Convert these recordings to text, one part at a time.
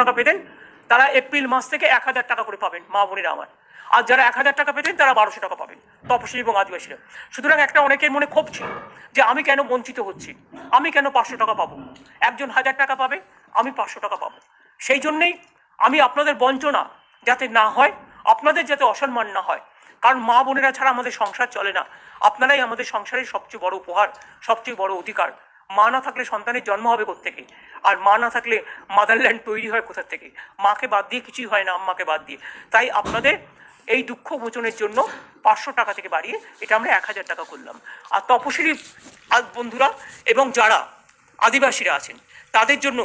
টাকা পেতেন, তারা এপ্রিল মাস থেকে এক হাজার টাকা করে পাবেন, মা বোনেরা আমার। আর যারা এক হাজার টাকা পেতেন, তারা বারোশো টাকা পাবেন, তপশিলি এবং আদিবাসীরা। সুতরাং একটা অনেকের মনে ক্ষোভ ছিল যে, আমি কেন বঞ্চিত হচ্ছি? আমি কেন পাঁচশো টাকা পাবো? একজন হাজার টাকা পাবে, আমি পাঁচশো টাকা পাবো। সেই জন্যেই আমি আপনাদের বঞ্চনা যাতে না হয়, আপনাদের যাতে অসম্মান না হয়। কারণ মা বোনেরা ছাড়া আমাদের সংসার চলে না। আপনারাই আমাদের সংসারের সবচেয়ে বড় উপহার, সবচেয়ে বড় অধিকার। মা না থাকলে সন্তানের জন্ম হবে থেকে আর মা না থাকলে মাদারল্যান্ড তৈরি হয় কোথা থেকে? মাকে বাদ দিয়ে কিছুই হয় না, আম্মাকে বাদ দিয়ে। তাই আপনাদের এই দুঃখ মোচনের জন্য পাঁচশো টাকা থেকে বাড়িয়ে এটা আমরা এক হাজার টাকা করলাম। আর তপশিলি বন্ধুরা এবং যারা আদিবাসীরা আছেন, তাদের জন্য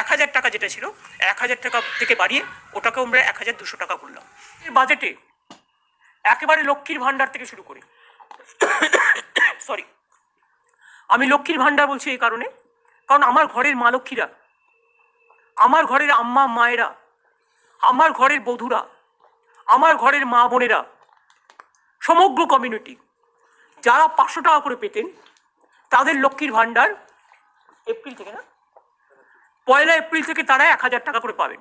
এক হাজার টাকা যেটা ছিল, এক হাজার টাকা থেকে বাড়িয়ে ওটাকে আমরা এক হাজার দুশো টাকা করলাম। এই বাজেটে একেবারে লক্ষ্মীর ভাণ্ডার থেকে শুরু করি সরি আমি লক্ষ্মীর ভাণ্ডার বলছি এই কারণে। কারণ আমার ঘরের মা লক্ষ্মীরা, আমার ঘরের আম্মা মায়েরা, আমার ঘরের বধূরা, আমার ঘরের মা বোনেরা, সমগ্র কমিউনিটি যারা পাঁচশো টাকা করে পেতেন, তাদের লক্ষ্মীর ভাণ্ডার এপ্রিল থেকে না, পয়লা এপ্রিল থেকে তারা এক হাজার টাকা করে পাবেন।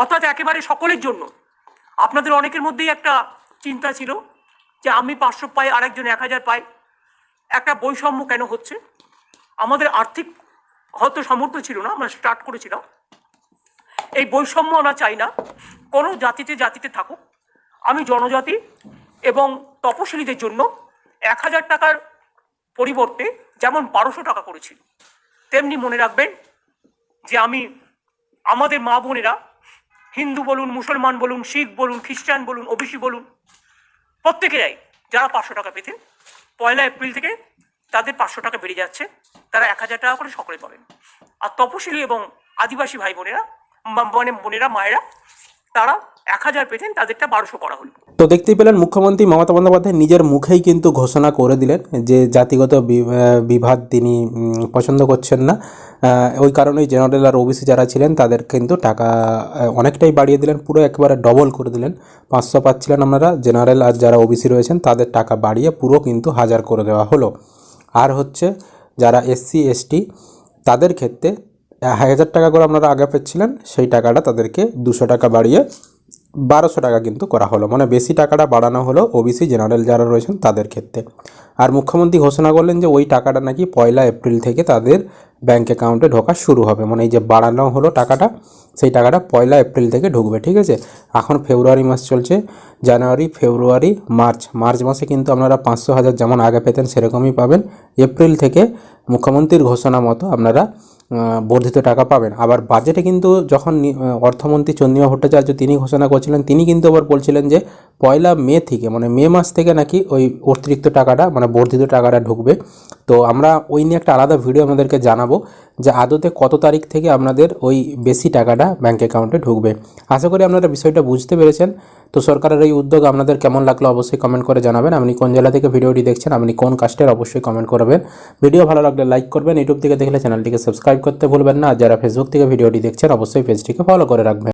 অর্থাৎ একেবারে সকলের জন্য। আপনাদের অনেকের মধ্যেই একটা চিন্তা ছিল যে আমি পাঁচশো পাই, আরেকজন এক হাজার পাই। একটা বৈষম্য কেন হচ্ছে? আমাদের আর্থিক হয়তো সামর্থ্য ছিল না, আমরা স্টার্ট করেছিলাম। এই বৈষম্য আমরা চাই না। কোনো জাতিতে জাতিতে থাকুক। আমি জনজাতি এবং তপশিলীদের জন্য এক হাজার টাকার পরিবর্তে যেমন বারোশো টাকা করেছি, তেমনি মনে রাখবেন যে আমি আমাদের মা বোনেরা, হিন্দু বলুন, মুসলমান বলুন, শিখ বলুন, খ্রিস্টান বলুন, ওবিসি বলুন, প্রত্যেকেরাই যারা পাঁচশো টাকা পেতেন, পয়লা এপ্রিল থেকে তাদের পাঁচশো টাকা বেড়ে যাচ্ছে, তারা এক হাজার টাকা করে সকলে পাবেন। আর তপশিলি এবং আদিবাসী ভাই বোনেরা মানে বোনেরা, মায়েরা তারা এক হাজার পেতেন তাদেরটা বারোশো করা হলো। তো দেখতেই পেলেন মুখ্যমন্ত্রী মমতা বন্দ্যোপাধ্যায় নিজের মুখেই কিন্তু ঘোষণা করে দিলেন যে জাতিগত বিভাদ তিনি পছন্দ করছেন না। ওই কারণেই জেনারেল আর ওবিসি যারা ছিলেন, তাদের কিন্তু টাকা অনেকটাই বাড়িয়ে দিলেন, পুরো একেবারে ডবল করে দিলেন। পাঁচশো পাচ্ছিলেন আপনারা, জেনারেল আর যারা ওবিসি রয়েছেন, তাদের টাকা বাড়িয়ে পুরো কিন্তু হাজার করে দেওয়া হলো। আর হচ্ছে যারা এসসি, এসটি, তাদের ক্ষেত্রে হাজার টাকা করে আপনারা আগে পেচ্ছিলেন সেই টাকাটা তাদেরকে দুশো টাকা বাড়িয়ে বারোশো টাকা কিন্তু করা হলো। মানে বেশি টাকাটা বাড়ানো হলো ওবিসি জেনারেল যারা রয়েছেন তাদের ক্ষেত্রে। আর মুখ্যমন্ত্রী ঘোষণা করলেন যে ওই টাকাটা নাকি পয়লা এপ্রিল থেকে তাদের ব্যাঙ্ক অ্যাকাউন্টে ঢোকা শুরু হবে। মানে এই যে বাড়ানো হলো টাকাটা, সেই টাকাটা পয়লা এপ্রিল থেকে ঢুকবে, ঠিক আছে? এখন ফেব্রুয়ারি মাস চলছে, জানুয়ারি, ফেব্রুয়ারি, মার্চ। মার্চ মাসে কিন্তু আপনারা পাঁচশো হাজার যেমন আগে পেতেন, সেরকমই পাবেন। এপ্রিল থেকে মুখ্যমন্ত্রীর ঘোষণা মতো আপনারা বর্ধিত টাকা পাবেন। আবার বাজেটে কিন্তু যখন অর্থমন্ত্রী চন্দ্রিমা ভট্টাচার্য তিনি ঘোষণা করছিলেন, তিনি কিন্তু আবার বলছিলেন যে পয়লা মে থেকে মানে মে মাস থেকে নাকি ওই অতিরিক্ত টাকাটা মানে বর্ধিত টাকাটা ঢুকবে। তো আমরা ওই নিয়ে একটা আলাদা ভিডিও আপনাদেরকে জানাব যে আদতে কত তারিখ থেকে আপনাদের ওই বেশি টাকাটা ব্যাঙ্ক অ্যাকাউন্টে ঢুকবে। আশা করি আপনারা বিষয়টা বুঝতে পেরেছেন। তো সরকারের এই উদ্যোগ আপনাদের কেমন লাগল অবশ্যই কমেন্ট করে জানাবেন। আপনি কোন জেলা থেকে ভিডিওটি দেখছেন, আপনি কোন কাস্টের অবশ্যই কমেন্ট করবেন। ভিডিও ভালো লাগলে লাইক করবেন। ইউটিউব থেকে দেখলে চ্যানেলটিকে সাবস্ক্রাইব করতে ভুলবেন না। যারা ফেসবুক থেকে ভিডিওটি দেখছেন, অবশ্যই পেজটিকে ফলো করে রাখবেন।